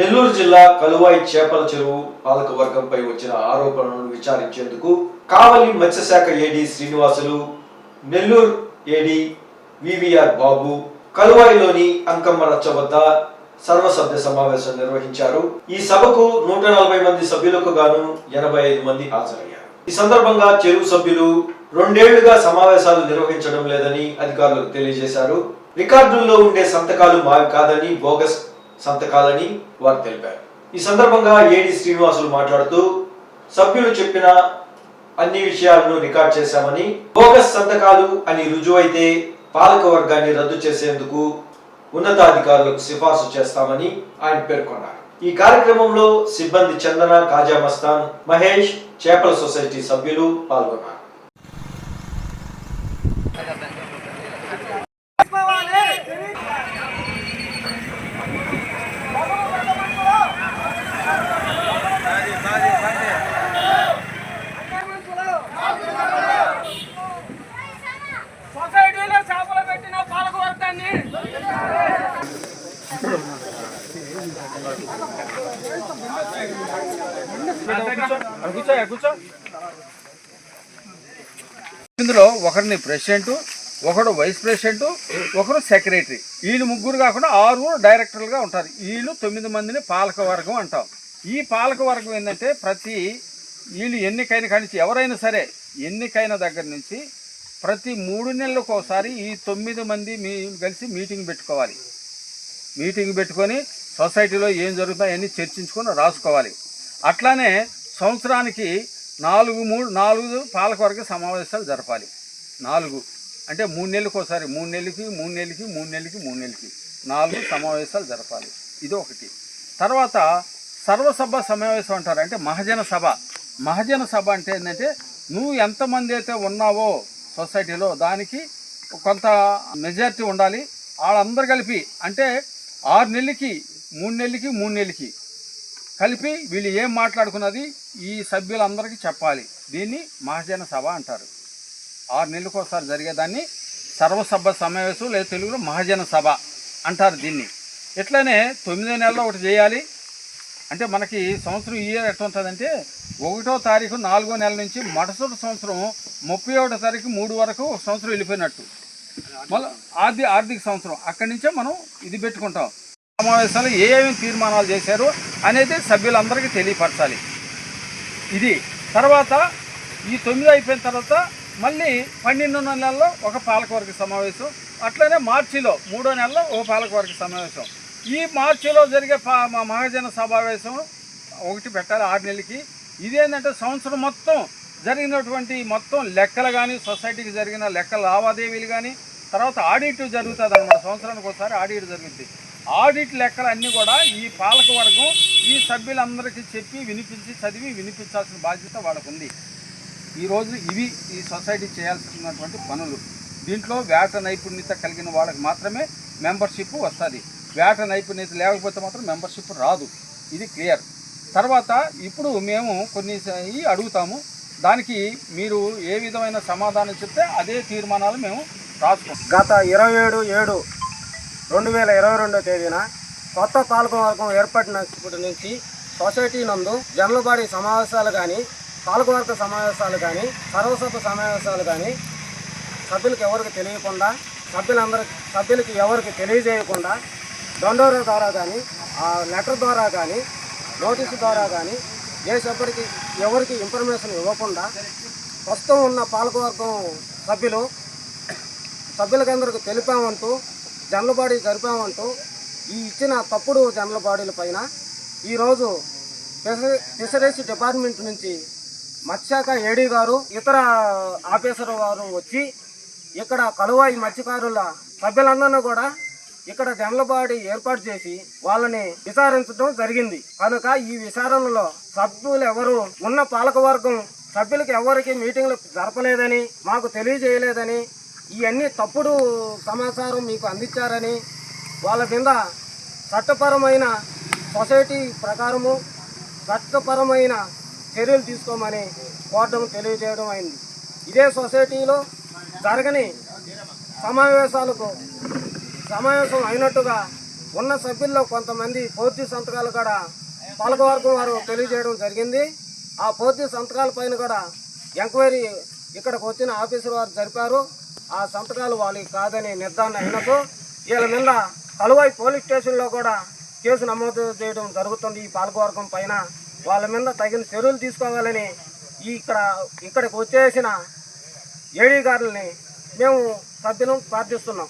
నెల్లూరు జిల్లా కలువాయి చేపల చెరువు పాలక వర్గంపై వచ్చిన ఆరోపణలను విచారించేందుకు కావలి మత్స్యశాఖ AD Srinivasulu Nellore AD VVR Babu కలువాయిలోని Ankamma రచ్చ వద్ద సర్వసభ్య సమావేశం నిర్వహించారు. ఈ సభకు నూట నలభై మంది సభ్యులకు గాను ఎనభై ఐదు మంది హాజరయ్యారు. ఈ సందర్భంగా చెరువు సభ్యులు రెండేళ్ళుగా సమావేశాలు నిర్వహించడం లేదని అధికారులకు తెలియజేశారు. రికార్డుల్లో ఉండే సంతకాలు మావి కాదని బోగస్ సంతకాలని వారు తెలిపారు. ఈ సందర్భంగా ఏడి శ్రీనివాసులు మాట్లాడుతూ సభ్యులు చెప్పిన అన్ని విషయాలను రికార్డ్ చేశామని బోగస్ సంతకాలు అని రుజువైతే పాలక వర్గాన్ని రద్దు చేసేందుకు ఉన్నతాధికారులకు సిఫార్సు చేస్తామని ఆయన పేర్కొన్నారు. ఈ కార్యక్రమంలో సిబ్బంది చందన కాజా మస్తాన్ మహేష్ చేపల సొసైటీ సభ్యులు పాల్గొన్నారు. ఇందులో ఒకరిని ప్రెసిడెంట్ ఒకడు వైస్ ప్రెసిడెంట్ ఒకరు సెక్రటరీ. వీళ్ళు ముగ్గురు కాకుండా ఆరుగురు డైరెక్టర్లుగా ఉంటారు. వీళ్ళు తొమ్మిది మందిని పాలక వర్గం అంటాం. ఈ పాలక వర్గం ఏంటంటే ప్రతి వీళ్ళు ఎన్నికైన కాడి ఎవరైనా సరే ఎన్నికైన దగ్గర నుంచి ప్రతి మూడు నెలలకు ఒకసారి ఈ తొమ్మిది మంది మీ కలిసి మీటింగ్ పెట్టుకోవాలి. మీటింగ్ పెట్టుకొని సొసైటీలో ఏం జరుగుతాయో అన్నీ చర్చించుకొని రాసుకోవాలి. అట్లానే సంవత్సరానికి నాలుగు మూడు నాలుగు పాలకవర్గ సమావేశాలు జరపాలి. నాలుగు. అంటే మూడు నెలలకు ఒకసారి మూడు నెలలకి మూడు నెలలకి మూడు నెలలకి మూడు నెలలకి నాలుగు సమావేశాలు జరపాలి. ఇది ఒకటి. తర్వాత సర్వసభ సమావేశం అంటారు. అంటే మహజన సభ. మహజన సభ అంటే ఏంటంటే నువ్వు ఎంతమంది అయితే ఉన్నావో సొసైటీలో దానికి కొంత మెజారిటీ ఉండాలి. వాళ్ళందరూ కలిపి అంటే ఆరు నెలలకి మూడు నెలలకి మూడు నెలలకి. కలిపి వీళ్ళు ఏం మాట్లాడుకున్నది ఈ సభ్యులందరికీ చెప్పాలి. దీన్ని మహాజన సభ అంటారు. ఆరు నెలలకు ఒకసారి జరిగేదాన్ని సర్వసభ సమావేశం లేదా తెలుగులో మహాజన సభ అంటారు దీన్ని. ఇట్లనే తొమ్మిదో నెలలో ఒకటి చేయాలి. అంటే మనకి సంవత్సరం ఈ ఇయర్ ఎట్లా ఉంటుందంటే ఒకటో తారీఖు నాలుగో నెల నుంచి మరుసటి సంవత్సరం ముప్పై ఒకటో తారీఖు మూడు వరకు ఒక సంవత్సరం వెళ్ళిపోయినట్టు. మళ్ళీ ఆర్థిక ఆర్థిక సంవత్సరం. అక్కడి నుంచే మనం ఇది పెట్టుకుంటాం. సమావేశంలో ఏమేమి తీర్మానాలు చేశారు అనేది సభ్యులందరికీ తెలియపరచాలి. ఇది తర్వాత ఈ తొమ్మిది అయిపోయిన తర్వాత మళ్ళీ పన్నెండు నెలల్లో ఒక పాలకవర్గ సమావేశం అట్లనే మార్చిలో మూడో నెలలో ఒక పాలకవర్గ సమావేశం. ఈ మార్చిలో జరిగే మా మహాజన సమావేశం ఒకటి పెట్టాలి ఆరు నెలలకి. ఇదేంటంటే సంవత్సరం మొత్తం జరిగినటువంటి మొత్తం లెక్కలు కానీ సొసైటీకి జరిగిన లెక్కల లావాదేవీలు కానీ తర్వాత ఆడిట్ జరుగుతుంది అన్నమాట సంవత్సరానికి ఒకసారి ఆడిట్ జరిగింది ఆడిట్ లెక్కలు అన్నీ కూడా ఈ పాలక వర్గం ఈ సభ్యులందరికీ చెప్పి వినిపించి చదివి వినిపించాల్సిన బాధ్యత వాళ్ళకు ఉంది ఈరోజు ఇవి ఈ సొసైటీ చేయాల్సినటువంటి పనులు. దీంట్లో వేట నైపుణ్యత కలిగిన వాళ్ళకి మాత్రమే మెంబర్షిప్ వస్తుంది. వేట నైపుణ్యత లేకపోతే మాత్రం మెంబర్షిప్ రాదు. ఇది క్లియర్. తర్వాత ఇప్పుడు మేము కొన్ని అడుగుతాము. దానికి మీరు ఏ విధమైన సమాధానం చెప్తే అదే తీర్మానాలు మేము రాసుకుంటాం గత ఇరవై ఏడు ఏడు రెండు వేల ఇరవై రెండో తేదీన కొత్త పాలకవర్గం ఏర్పడినప్పటి నుంచి సొసైటీ నందు జనలబాడి సమావేశాలు కానీ పాలకవర్గ సమావేశాలు కానీ సర్వసభ సమావేశాలు కానీ సభ్యులకు ఎవరికి తెలియకుండా సభ్యులందరికి సభ్యులకి ఎవరికి తెలియజేయకుండా దొండోర ద్వారా కానీ ఆ లెటర్ ద్వారా కానీ నోటీసు ద్వారా కానీ ఏ ఎవరికి ఇన్ఫర్మేషన్ ఇవ్వకుండా ప్రస్తుతం ఉన్న పాలకవర్గం సభ్యులు సభ్యులకందరికి తెలిపామంటూ జనలబాడీ జరిపామంటూ ఈ ఇచ్చిన తప్పుడు జనలబాడీల పైన ఈరోజు ఫిష- ఫిషరీస్ డిపార్ట్మెంట్ నుంచి మత్స్యశాఖ ఏడీ గారు ఇతర ఆఫీసర్ వారు వచ్చి ఇక్కడ కలువాయి మత్స్యకారుల సభ్యులందరినీ కూడా ఇక్కడ జనలబాడి ఏర్పాటు చేసి వాళ్ళని విచారించడం జరిగింది. కనుక ఈ విచారణలో సభ్యులు ఎవరు ఉన్న పాలకవర్గం సభ్యులకు ఎవరికి మీటింగ్లు జరపలేదని మాకు తెలియజేయలేదని ఇవన్నీ తప్పుడు సమాచారం మీకు అందించారని వాళ్ళ మీద చట్టపరమైన సొసైటీ ప్రకారము చట్టపరమైన చర్యలు తీసుకోమని కోరడం తెలియజేయడం అయింది. ఇదే సొసైటీలో జరగని సమావేశాలకు సమావేశం అయినట్టుగా ఉన్న సభ్యుల్లో కొంతమంది పూర్తి సంతకాలు కూడా పాలకవర్గం వారు తెలియజేయడం జరిగింది. ఆ పూర్తి సంతకాల పైన కూడా ఎంక్వైరీ ఇక్కడికి వచ్చిన ఆఫీసర్ వారు జరిపారు. ఆ సంతకాలు వాళ్ళకి కాదని నిర్ధారణ అయినకు వీళ్ళ మీద కలువాయి పోలీస్ స్టేషన్లో కూడా కేసు నమోదు చేయడం జరుగుతుంది ఈ పాలకవర్గం పైన. వాళ్ళ మీద తగిన చర్యలు తీసుకోవాలని ఈ ఇక్కడ ఇక్కడికి వచ్చేసిన ఏడీ గారుల్ని మేము సభ్యులం ప్రార్థిస్తున్నాం.